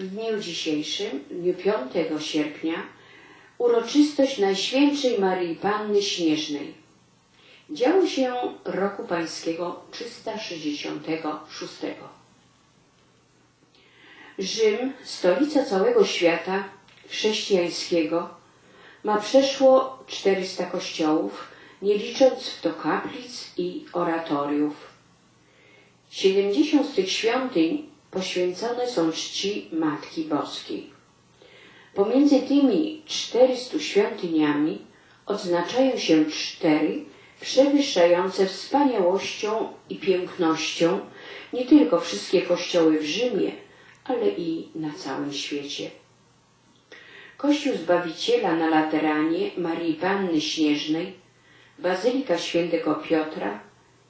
w dniu dzisiejszym, w dniu 5 sierpnia, uroczystość Najświętszej Marii Panny Śnieżnej. Działo się roku pańskiego 366. Rzym, stolica całego świata chrześcijańskiego, ma przeszło 400 kościołów, nie licząc w to kaplic i oratoriów. 70 z tych świątyń poświęcone są czci Matki Boskiej. Pomiędzy tymi 400 świątyniami odznaczają się cztery przewyższające wspaniałością i pięknością nie tylko wszystkie kościoły w Rzymie, ale i na całym świecie. Kościół Zbawiciela na Lateranie Marii Panny Śnieżnej, Bazylika Świętego Piotra,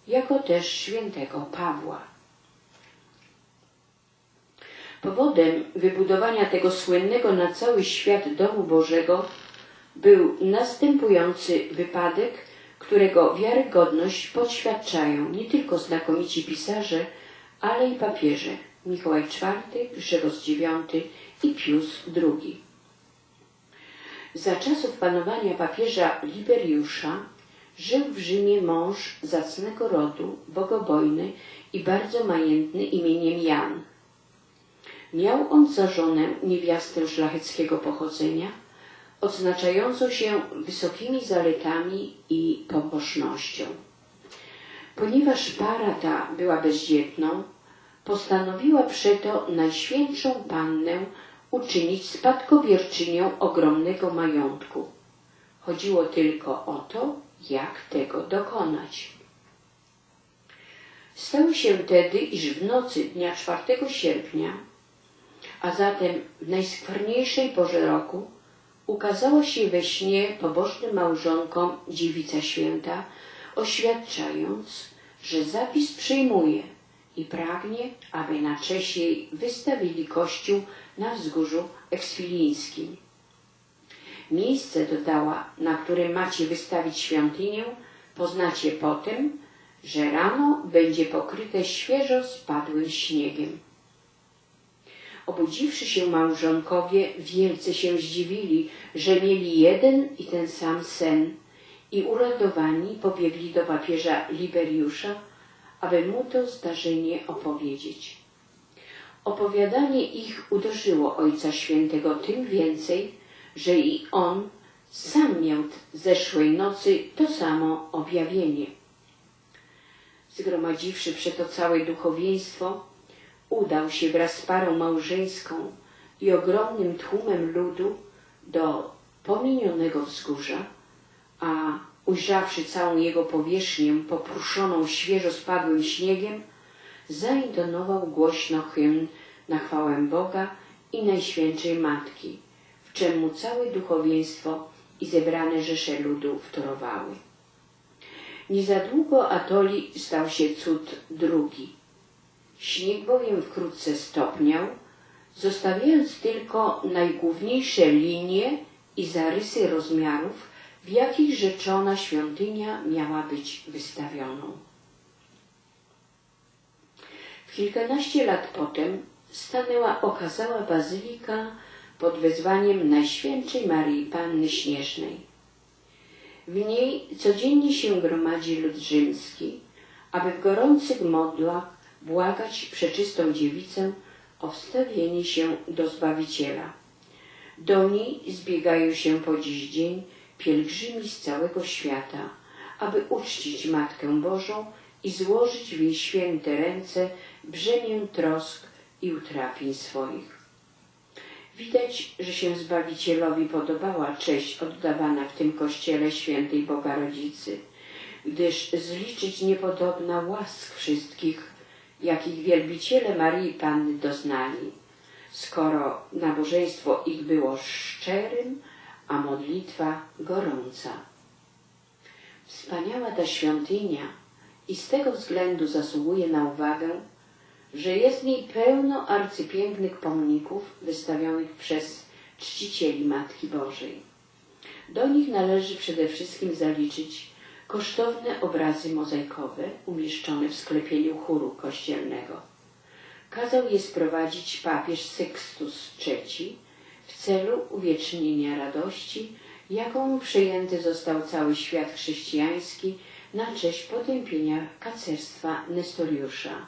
jako też Świętego Pawła. Powodem wybudowania tego słynnego na cały świat domu Bożego był następujący wypadek, którego wiarygodność podświadczają nie tylko znakomici pisarze, ale i papieże Mikołaj IV, Grzegorz IX i Pius II. Za czasów panowania papieża Liberiusza żył w Rzymie mąż zacnego rodu, bogobojny i bardzo majętny imieniem Jan. Miał on za żonę niewiastę szlacheckiego pochodzenia, odznaczającą się wysokimi zaletami i pobożnością. Ponieważ para ta była bezdzietną, postanowiła przeto Najświętszą Pannę uczynić spadkobierczynią ogromnego majątku. Chodziło tylko o to, jak tego dokonać. Stało się tedy, iż w nocy dnia 4 sierpnia, a zatem w najskwarniejszej porze roku, ukazała się we śnie pobożnym małżonkom dziewica święta, oświadczając, że zapis przyjmuje i pragnie, aby na cześć jej wystawili kościół na wzgórzu eksfilińskim. Miejsce dodała, na którym macie wystawić świątynię, poznacie potem, że rano będzie pokryte świeżo spadłym śniegiem. Obudziwszy się małżonkowie, wielce się zdziwili, że mieli jeden i ten sam sen i uradowani pobiegli do papieża Liberiusza, aby mu to zdarzenie opowiedzieć. Opowiadanie ich uderzyło Ojca Świętego tym więcej, że i on sam miał zeszłej nocy to samo objawienie. Zgromadziwszy przeto całe duchowieństwo, udał się wraz z parą małżeńską i ogromnym tłumem ludu do pominionego wzgórza, a ujrzawszy całą jego powierzchnię popruszoną świeżo spadłym śniegiem, zaintonował głośno hymn na chwałę Boga i Najświętszej Matki, w czym mu całe duchowieństwo i zebrane rzesze ludu wtorowały. Niezadługo Atoli stał się cud drugi. Śnieg bowiem wkrótce stopniał, zostawiając tylko najgłówniejsze linie i zarysy rozmiarów, w jakich rzeczona świątynia miała być wystawioną. W kilkanaście lat potem stanęła okazała bazylika pod wezwaniem Najświętszej Marii Panny Śnieżnej. W niej codziennie się gromadzi lud rzymski, aby w gorących modlach błagać przeczystą dziewicę o wstawienie się do Zbawiciela. Do niej zbiegają się po dziś dzień pielgrzymi z całego świata, aby uczcić Matkę Bożą i złożyć w jej święte ręce brzemię trosk i utrapień swoich. Widać, że się Zbawicielowi podobała cześć oddawana w tym kościele świętej Boga Rodzicy, gdyż zliczyć niepodobna łask wszystkich, jakich wielbiciele Marii Panny doznali, skoro nabożeństwo ich było szczerym, a modlitwa gorąca. Wspaniała ta świątynia i z tego względu zasługuje na uwagę, że jest w niej pełno arcypięknych pomników wystawionych przez czcicieli Matki Bożej. Do nich należy przede wszystkim zaliczyć kosztowne obrazy mozaikowe umieszczone w sklepieniu chóru kościelnego. kazał je sprowadzić papież Sextus III w celu uwiecznienia radości, jaką przejęty został cały świat chrześcijański na cześć potępienia kacerstwa Nestoriusza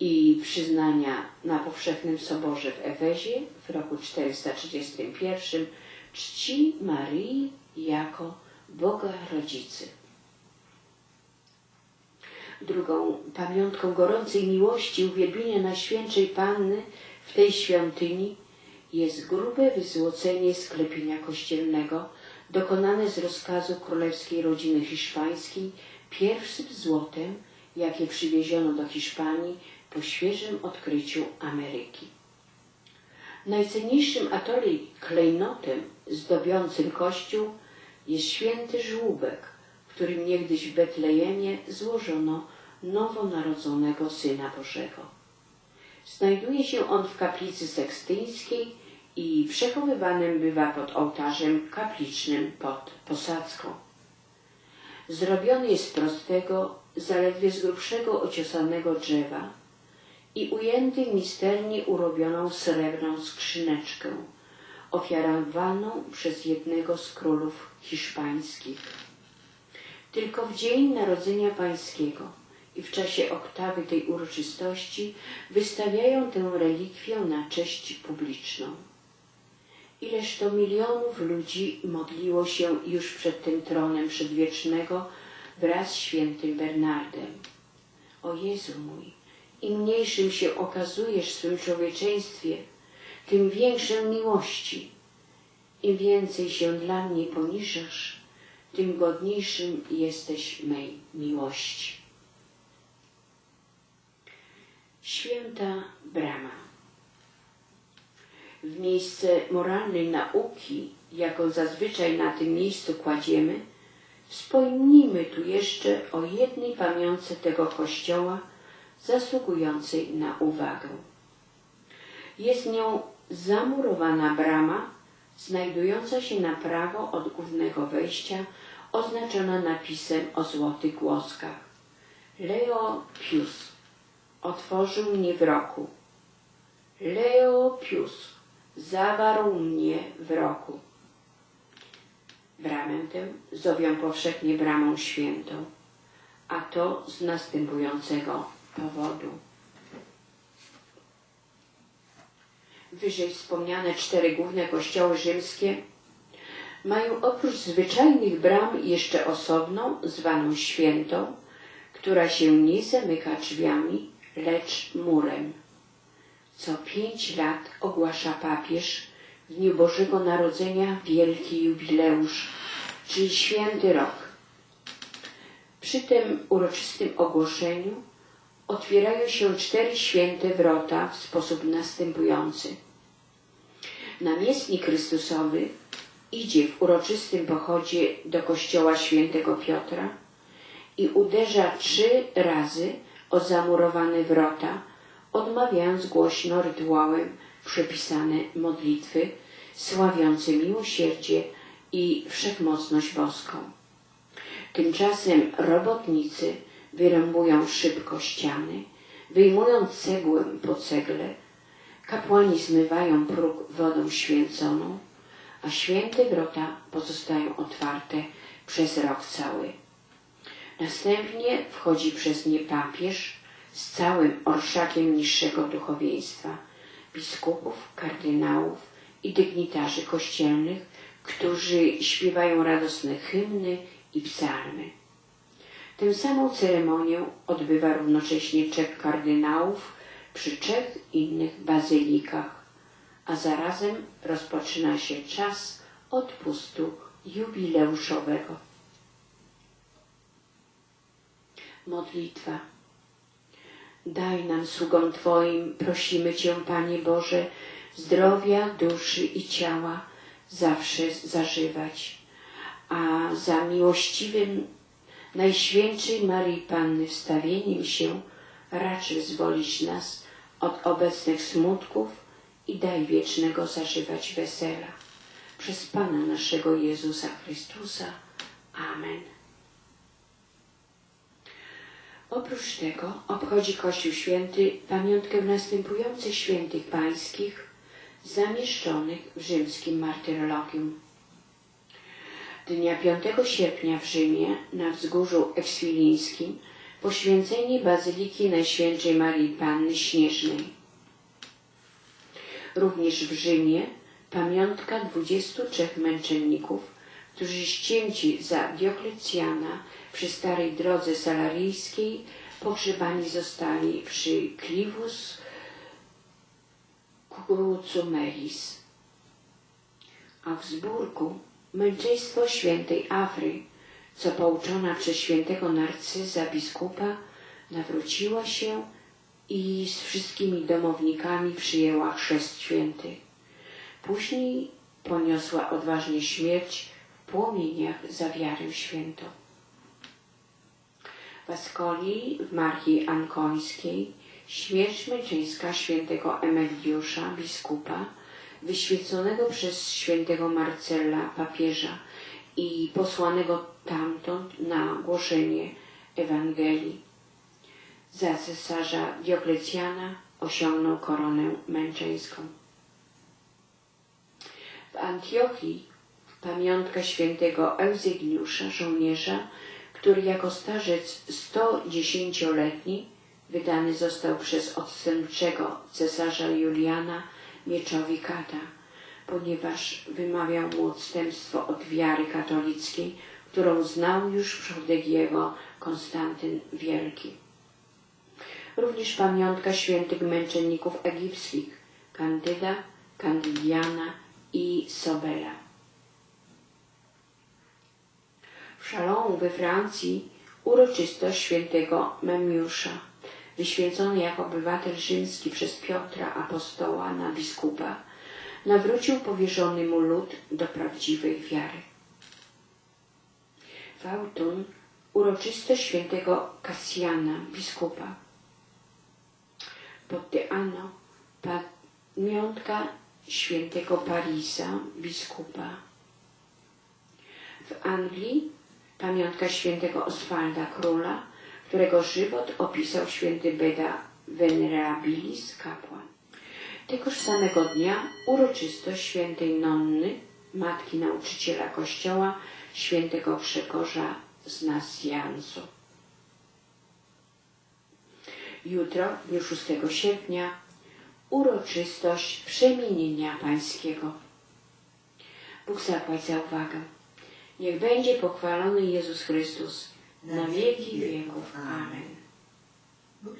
i przyznania na powszechnym soborze w Efezie w roku 431 czci Marii jako Boga Rodzicy. Drugą pamiątką gorącej miłości uwielbienia Najświętszej Panny w tej świątyni jest grube wyzłocenie sklepienia kościelnego dokonane z rozkazu królewskiej rodziny hiszpańskiej pierwszym złotem, jakie przywieziono do Hiszpanii po świeżym odkryciu Ameryki. Najcenniejszym atoli klejnotem zdobiącym kościół jest święty żłóbek, którym niegdyś w Betlejemie złożono nowonarodzonego Syna Bożego. Znajduje się on w kaplicy sekstyńskiej i przechowywanym bywa pod ołtarzem kaplicznym pod posadzką. Zrobiony jest z prostego, zaledwie z grubszego ociosanego drzewa i ujęty misternie urobioną srebrną skrzyneczkę, ofiarowaną przez jednego z królów hiszpańskich. Tylko w dzień Narodzenia Pańskiego i w czasie oktawy tej uroczystości wystawiają tę relikwię na cześć publiczną. Ileż to milionów ludzi modliło się już przed tym tronem przedwiecznego wraz z świętym Bernardem. O Jezu mój, im mniejszym się okazujesz w swym człowieczeństwie, tym większą miłości. Im więcej się dla mnie poniżasz, tym godniejszym jesteś mej miłości. Święta Brama w miejsce moralnej nauki, jaką zazwyczaj na tym miejscu kładziemy, wspomnijmy tu jeszcze o jednej pamiątce tego kościoła zasługującej na uwagę. Jest nią zamurowana brama, znajdująca się na prawo od głównego wejścia, oznaczona napisem o złotych głoskach. Leo Pius otworzył mnie w roku. Leo Pius zawarł mnie w roku. Bramę tę zowią powszechnie bramą świętą, a to z następującego powodu. Wyżej wspomniane cztery główne kościoły rzymskie mają oprócz zwyczajnych bram jeszcze osobną, zwaną świętą, która się nie zamyka drzwiami, lecz murem. Co pięć lat ogłasza papież w dniu Bożego Narodzenia wielki jubileusz, czyli święty rok. Przy tym uroczystym ogłoszeniu otwierają się cztery święte wrota w sposób następujący. Namiestnik Chrystusowy idzie w uroczystym pochodzie do kościoła świętego Piotra i uderza trzy razy o zamurowane wrota, odmawiając głośno rytuałem przepisane modlitwy sławiące miłosierdzie i wszechmocność boską. Tymczasem robotnicy wyrębują szybko ściany, wyjmując cegłę po cegle, kapłani zmywają próg wodą święconą, a święte wrota pozostają otwarte przez rok cały. Następnie wchodzi przez nie papież z całym orszakiem niższego duchowieństwa, biskupów, kardynałów i dygnitarzy kościelnych, którzy śpiewają radosne hymny i psalmy. Tę samą ceremonię odbywa równocześnie trzech kardynałów przy trzech innych bazylikach, a zarazem rozpoczyna się czas odpustu jubileuszowego. Modlitwa. Daj nam sługom Twoim, prosimy Cię, Panie Boże, zdrowia duszy i ciała zawsze zażywać, a za miłościwym Najświętszej Marii Panny wstawieniem się racz wyzwolić nas od obecnych smutków i daj wiecznego zażywać wesela. Przez Pana naszego Jezusa Chrystusa. Amen. Oprócz tego obchodzi Kościół Święty pamiątkę następujących świętych pańskich zamieszczonych w rzymskim martyrologium. Dnia 5 sierpnia w Rzymie na wzgórzu ekswilińskim poświęcenie Bazyliki Najświętszej Marii Panny Śnieżnej. Również w Rzymie pamiątka 23 męczenników, którzy ścięci za Dioklecjana przy starej drodze salaryjskiej pogrzebani zostali przy Clivus w Zburgu męczeństwo świętej Afry, co pouczona przez świętego Narcyza biskupa, nawróciła się i z wszystkimi domownikami przyjęła chrzest święty. Później poniosła odważnie śmierć płomieniach za wiarę świętą. W Ascoli w Marchii Ankońskiej śmierć męczeńska świętego Emeliusza, biskupa, wyświeconego przez świętego Marcella, papieża i posłanego tamtąd na głoszenie Ewangelii. Za cesarza Dioklecjana osiągnął koronę męczeńską. W Antiochii pamiątka świętego Euzygniusza, żołnierza, który jako starzec 110-letni wydany został przez odstępczego cesarza Juliana mieczowi kata, ponieważ wymawiał mu odstępstwo od wiary katolickiej, którą znał już przodek jego Konstantyn Wielki. Również pamiątka świętych męczenników egipskich, Kandyda, Kandydiana i Sobela. W Chalon we Francji uroczystość świętego Memiusza, wyświęcony jako obywatel rzymski przez Piotra Apostoła na biskupa, nawrócił powierzony mu lud do prawdziwej wiary. W Autun uroczystość świętego Kasjana, biskupa. Pod Teano pamiątka świętego Parisa, biskupa. W Anglii pamiątka świętego Oswalda Króla, którego żywot opisał święty Beda Venerabilis, kapłan. Tegoż samego dnia uroczystość świętej Nonny, matki nauczyciela kościoła, świętego Grzegorza z Nasjansu. Jutro, w dniu 6 sierpnia, uroczystość przemienienia pańskiego. Bóg zapłać za uwagę. Niech będzie pochwalony Jezus Chrystus na wieki wieków. Amen. Bóg.